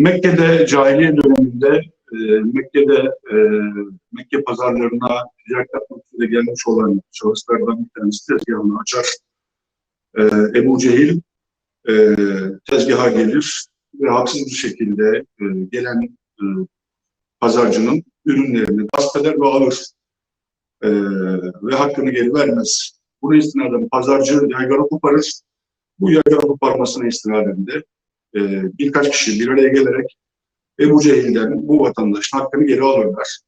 Mekke'de cahiliye döneminde e, Mekke'de e, Mekke pazarlarına ticaret yapmak üzere gelmiş olan şahıslardan bir tanesi tezgahını açar. E, Ebu Cehil e, tezgaha gelir ve haksız bir şekilde e, gelen e, pazarcının ürünlerini gasp eder ve alır. E, ve hakkını geri vermez. Buna istinaden pazarcı yaygara koparır. Bu yaygara koparmasına istinaden de e, birkaç kişi bir araya gelerek Ebu Cehil'den bu vatandaşın hakkını geri alırlar.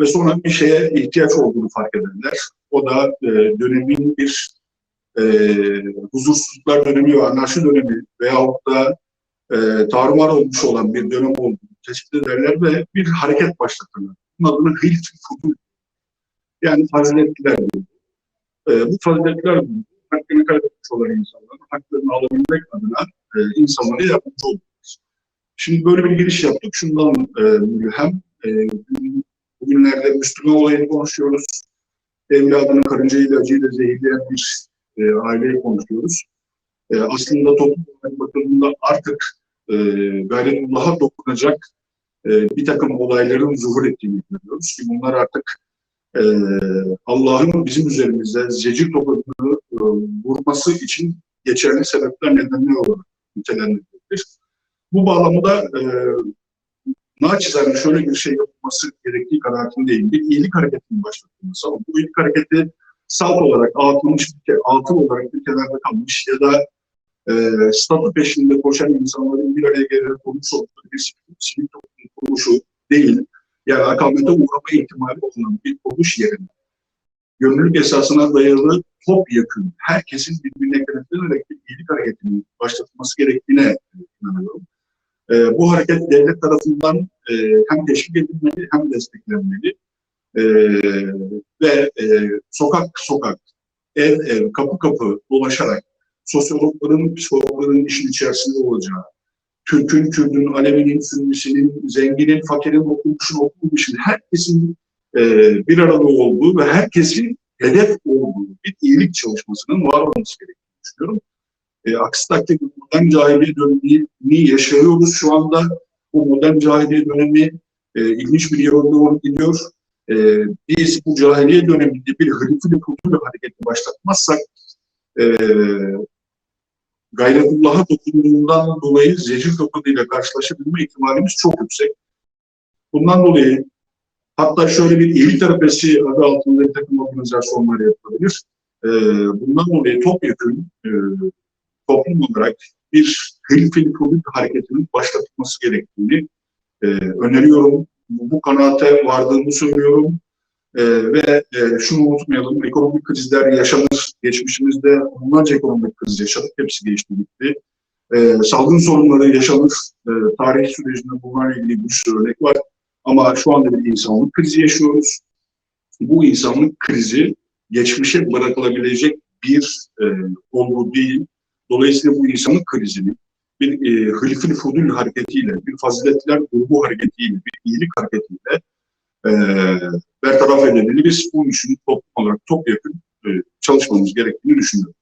Ve sonra bir şeye ihtiyaç olduğunu fark ederler. O da e, dönemin bir e, huzursuzluklar dönemi ve anarşi dönemi veyahut da e, tarumar olmuş olan bir dönem olduğunu tespit ederler ve bir hareket başlatırlar. Bunun adını Hilf Futul yani faziletliler diyor. E, bu faziletliler grubu, hakkını kaybetmiş olan insanların haklarını alabilmek adına e, insanlara yardımcı olurlar. Şimdi böyle bir giriş yaptık. Şundan e, hem e, bugünlerde Müslüman olayını konuşuyoruz. Evladını karıncayla acıyla zehirleyen bir e, aileyi konuşuyoruz. E, aslında toplum bakıldığında artık e, gayretullah'a dokunacak e, bir takım olayların zuhur ettiğini görüyoruz ki bunlar artık e, Allah'ın bizim üzerimizde zecir topladığını e, vurması için geçerli sebepler nedenler olarak nitelendirilebilir. Bu bağlamda e, naçizane şöyle bir şey yapılması gerektiği kanaatindeyim. Bir iyilik hareketinin başlatılması ama bu iyilik hareketi salt olarak atılmış, atıl olarak bir kenarda kalmış ya da e, statü peşinde koşan insanların bir araya gelerek olmuş olduğu bir sivil toplum kuruluşu değil. Yani akamete uğrama ihtimali olan bir kuruluş yerine gönüllülük esasına dayalı topyekun herkesin birbirine kenetlenerek bir iyilik hareketinin başlatılması gerektiğine inanıyorum. E, bu hareket devlet tarafından e, hem teşvik edilmeli hem desteklenmeli. E, ve e, sokak sokak, ev ev, kapı kapı dolaşarak sosyologların, psikologların işin içerisinde olacağı, Türk'ün, Kürt'ün, Alevi'nin, Sünnisinin, zenginin, fakirin, okumuşun, okumuşun, herkesin e, bir arada olduğu ve herkesin hedef olduğu bir iyilik çalışmasının var olması gerektiğini düşünüyorum. E, aksi takdirde modern cahiliye dönemini yaşıyoruz şu anda. Bu modern cahiliye dönemi e, ilginç bir yolda doğru gidiyor. E, biz bu cahiliye döneminde bir hırıfı kültürle hareketi başlatmazsak e, gayretullah'a dokunduğundan dolayı zecir topladığıyla karşılaşabilme ihtimalimiz çok yüksek. Bundan dolayı hatta şöyle bir iyilik terapisi adı altında bir takım organizasyonlar yapılabilir. E, bundan dolayı topyekun e, toplum olarak bir hilfil kuvvet hareketinin başlatılması gerektiğini e, öneriyorum. Bu, bu kanaate vardığımı söylüyorum. E, ve e, şunu unutmayalım, ekonomik krizler yaşanır. Geçmişimizde onlarca ekonomik kriz yaşadık, hepsi geçti gitti. E, salgın sorunları yaşanır. E, tarih sürecinde bunlarla ilgili bir sürü örnek var. Ama şu anda bir insanlık krizi yaşıyoruz. Bu insanlık krizi geçmişe bırakılabilecek bir e, olgu değil. Dolayısıyla bu insanlık krizini bir e, hılfil fudul hareketiyle, bir faziletler grubu hareketiyle, bir iyilik hareketiyle e, bertaraf edilmeli. Biz bu işin toplum olarak topyekun e, çalışmamız gerektiğini düşünüyorum.